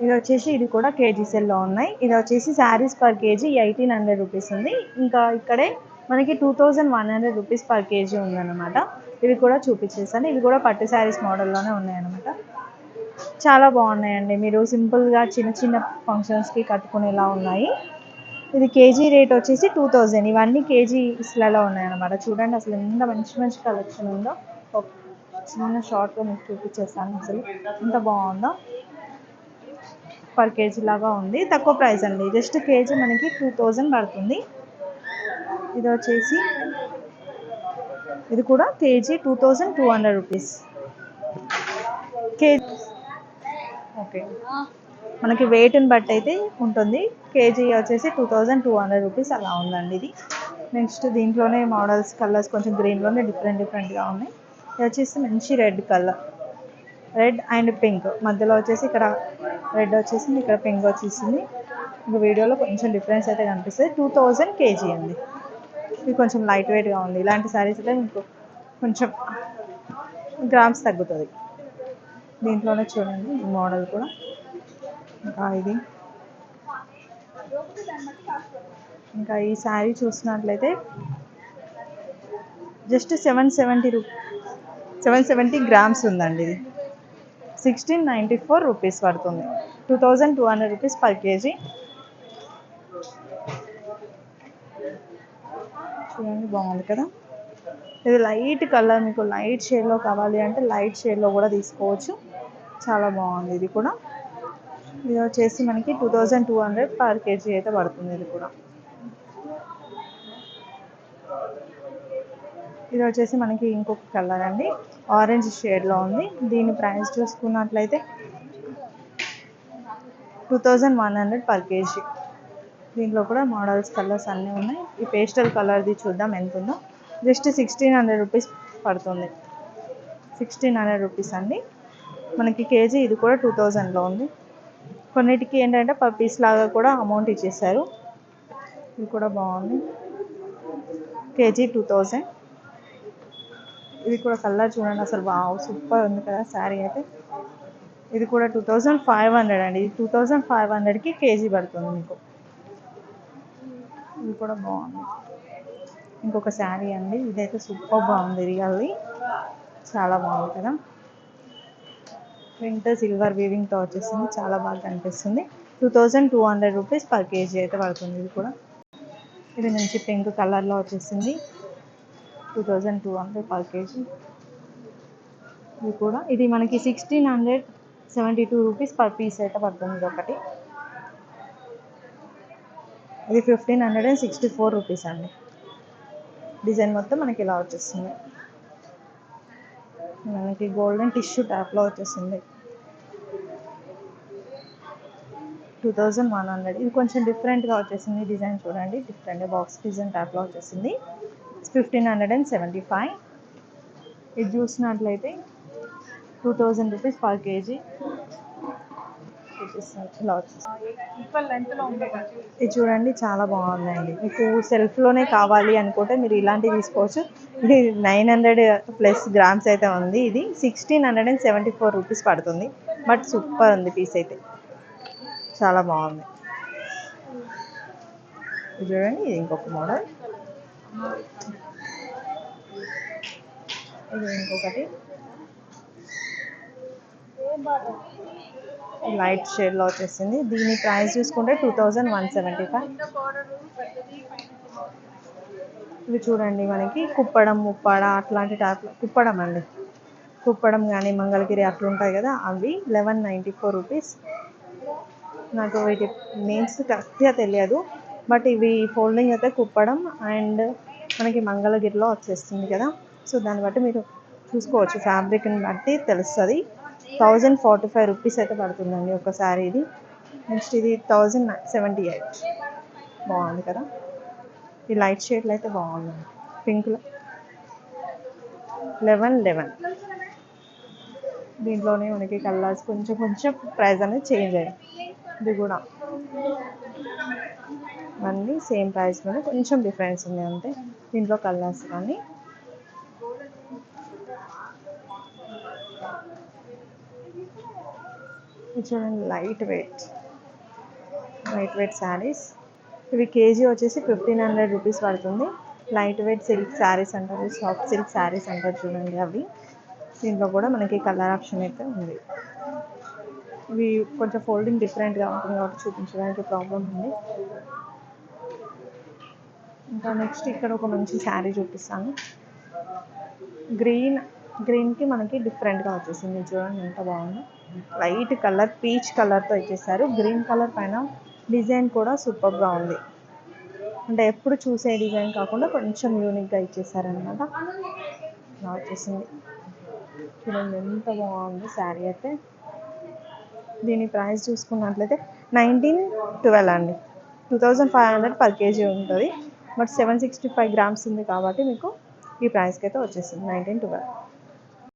ఇది వచ్చేసి ఇది కూడా కేజీ సెల్లో ఉన్నాయి. ఇది వచ్చేసి sarees per KG eighteen hundred rupees ఉంది. ఇంకా ఇక్కడే మనకి two thousand one hundred rupees per KG ఉందన్నమాట. ఇవి కూడా చూపించేసాను. ఇవి కూడా పట్టు శారీస్ మోడల్లోనే ఉన్నాయన్నమాట. చాలా బాగున్నాయండి. మీరు సింపుల్గా చిన్న చిన్న ఫంక్షన్స్కి కట్టుకునేలా ఉన్నాయి. ఇది కేజీ రేట్ వచ్చేసి టూ థౌజండ్. ఇవన్నీ కేజీస్లలో ఉన్నాయన్నమాట. చూడండి అసలు ఎంత మంచి మంచి కలెక్షన్ ఉందో. ఒక చిన్న షార్ట్గా మీకు చూపించేస్తాను అసలు. ఎంత బాగుందో. పర్ కేజీ లాగా ఉంది. తక్కువ ప్రైస్ అండి. జస్ట్ కేజీ మనకి టూ థౌజండ్ పడుతుంది. ఇది వచ్చేసి ఇది కూడా KG two thousand two hundred rupees KG okay. మనకి వెయిట్ని బట్టి అయితే ఉంటుంది. కేజీ వచ్చేసి two thousand two hundred rupees అలా ఉందండి ఇది. నెక్స్ట్ దీంట్లోనే మోడల్స్ కలర్స్ కొంచెం గ్రీన్లోనే డిఫరెంట్ డిఫరెంట్గా ఉన్నాయి. ఇది వచ్చేసి మంచి red colour red and pink మధ్యలో వచ్చేసి ఇక్కడ రెడ్ వచ్చేసింది ఇక్కడ పింక్ వచ్చేసింది. ఇంకా వీడియోలో కొంచెం డిఫరెన్స్ అయితే కనిపిస్తుంది. టూ థౌజండ్ కేజీ అండి. ఇది కొంచెం లైట్ వెయిట్గా ఉంది. ఇలాంటి శారీస్ అయితే మీకు కొంచెం గ్రామ్స్ తగ్గుతుంది. దీంట్లోనే చూడండి ఈ మోడల్ కూడా. ఇంకా ఇది. ఇంకా ఈ శారీ చూసినట్లయితే జస్ట్ సెవెన్ సెవెంటీ రూ సెవెన్ సెవెంటీ గ్రామ్స్ ఉందండి ఇది. సిక్స్టీన్ నైంటీ ఫోర్ రూపీస్ పడుతుంది. Two thousand two hundred rupees per KG చూడండి బాగుంది కదా? ఇది లైట్ కలర్ మీకు లైట్ షేడ్లో కావాలి అంటే లైట్ షేడ్లో కూడా తీసుకోవచ్చు. చాలా బాగుంది ఇది కూడా. ఇది వచ్చేసి మనకి two thousand two hundred per KG అయితే పడుతుంది ఇది కూడా. ఇది వచ్చేసి మనకి ఇంకొక కలర్ అండి. ఆరెంజ్ షేడ్లో ఉంది. దీని ప్రైస్ చూసుకున్నట్లయితే two thousand one hundred per KG దీంట్లో కూడా మోడల్స్ కలర్స్ అన్నీ ఉన్నాయి. ఈ పేస్టల్ కలర్ది చూద్దాం ఎంత ఉందో జస్ట్ సిక్స్టీన్ హండ్రెడ్ రూపీస్ పడుతుంది. సిక్స్టీన్ హండ్రెడ్ రూపీస్ అండి. మనకి కేజీ ఇది కూడా టూ థౌజండ్లో ఉంది. కొన్నిటికి ఏంటంటే పర్ పీస్ లాగా కూడా అమౌంట్ ఇచ్చేసారు ఇది కూడా బాగుంది. కేజీ టూ థౌజండ్ ఇది కూడా కలర్ చూడండి అసలు వావ్ సూపర్ ఉంది కదా శారీ అయితే. ఇది కూడా టూ థౌజండ్ ఫైవ్ హండ్రెడ్ అండి. ఇది టూ థౌజండ్ ఫైవ్ హండ్రెడ్కి కేజీ పడుతుంది మీకు. ఇది కూడా బాగుంది. ఇంకొక శారీ అండి. ఇదైతే సూపర్ బాగుంది రియల్లీ. చాలా బాగుంది కదా. ప్రింట్ సిల్వర్ వీవింగ్తో వచ్చేసింది. చాలా బాగా కనిపిస్తుంది. Two thousand two hundred rupees per KG అయితే పడుతుంది ఇది కూడా. ఇది మంచి పింక్ కలర్లో వచ్చేసింది. Two thousand two hundred per KG ఇది కూడా ఇది మనకి sixteen hundred seventy two rupees per piece అయితే పడుతుంది ఇది ఒకటి ఇది fifteen hundred and sixty four rupees అండి. డిజైన్ మొత్తం మనకి ఇలా వచ్చేస్తుంది. మనకి గోల్డెన్ టిష్యూ ట్యాప్లో వచ్చేసింది టూ థౌజండ్ వన్ హండ్రెడ్ ఇది కొంచెం డిఫరెంట్గా వచ్చేసింది డిజైన్ చూడండి. డిఫరెంట్ బాక్స్ డిజైన్ ట్యాప్లో వచ్చేసింది. Fifteen hundred and seventy five. ఇది చూసినట్లయితే two thousand rupees per KG. ఇలా ఇది చూడండి చాలా బాగుందండి. మీకు సెల్ఫ్లోనే కావాలి అనుకుంటే మీరు ఇలాంటివి తీసుకోవచ్చు. ఇది నైన్ హండ్రెడ్ ప్లస్ గ్రామ్స్ అయితే ఉంది. ఇది sixteen hundred and seventy four rupees పడుతుంది. బట్ సూపర్ ఉంది పీస్ అయితే. చాలా బాగుంది. ఇది చూడండి ఇది ఇంకొక మోడల్. ఇది ఇంకొకటి. లైట్ షేడ్లో వచ్చేసింది. దీని ప్రైస్ చూసుకుంటే two thousand one seventy five ఇవి చూడండి మనకి కుప్పడం ముప్పాడ అట్లాంటి టైప్లో కుప్పడం అండి. కుప్పడం కానీ మంగళగిరి అట్లా ఉంటాయి కదా అవి లెవెన్ నైంటీ ఫోర్ రూపీస్ నాకు వీటి నేమ్స్ కరెక్ట్గా తెలియదు. బట్ ఇవి ఫోల్డింగ్ అయితే కుప్పడం అండ్ మనకి మంగళగిరిలో వచ్చేస్తుంది కదా. సో దాన్ని బట్టి మీరు చూసుకోవచ్చు. ఫ్యాబ్రిక్ని బట్టి తెలుస్తుంది. థౌజండ్ ఫార్టీ ఫైవ్ రూపీస్ అయితే పడుతుందండి ఒక శారీ ఇది. నెక్స్ట్ ఇది థౌజండ్ సెవెంటీ ఎయిట్. బాగుంది కదా. ఈ లైట్ షేడ్లు అయితే బాగుంది పింక్లో లెవెన్ లెవెన్. దీంట్లోనే మనకి కలర్స్ కొంచెం కొంచెం ప్రైస్ అనేది చేంజ్ అయ్యాయి. ఇది కూడా. అన్నీ సేమ్ ప్రైస్ మీద కొంచెం డిఫరెన్స్ ఉంది అంతే. దీంట్లో కలర్స్ కానీ. చూడండి light weight. Light weight sarees. ఇవి కేజీ వచ్చేసి ఫిఫ్టీన్ హండ్రెడ్ రూపీస్ పడుతుంది. లైట్ వెయిట్ సిల్క్ శారీస్ అంటారు సాఫ్ట్ సిల్క్ శారీస్ అంటారు చూడండి అవి. దీంట్లో కూడా మనకి కలర్ ఆప్షన్ అయితే ఉంది. ఇవి కొంచెం ఫోల్డింగ్ డిఫరెంట్గా ఉంటుంది కాబట్టి చూపించడానికి ప్రాబ్లం ఉంది. ఇంకా నెక్స్ట్ ఇక్కడ ఒక మంచి శారీ చూపిస్తాను. గ్రీన్ గ్రీన్కి మనకి డిఫరెంట్గా వచ్చేసింది. చూడండి ఎంత బాగుందో. లైట్ కలర్ పీచ్ కలర్తో ఇచ్చేసారు గ్రీన్ కలర్ పైన డిజైన్ కూడా సూపర్గా ఉంది. అంటే ఎప్పుడు చూసే డిజైన్ కాకుండా కొంచెం యూనిక్గా ఇచ్చేసారనమాట ఇలా వచ్చేసింది. చూడండి ఎంత బాగుంది శారీ అయితే. దీని ప్రైస్ చూసుకున్నట్లయితే నైన్టీన్ ట్వెల్వ్ అండి. Two thousand five hundred per KG ఉంటుంది. But seven sixty five grams ఉంది కాబట్టి మీకు ఈ ప్రైస్కి అయితే వచ్చేసింది నైన్టీన్ ట్వెల్వ్.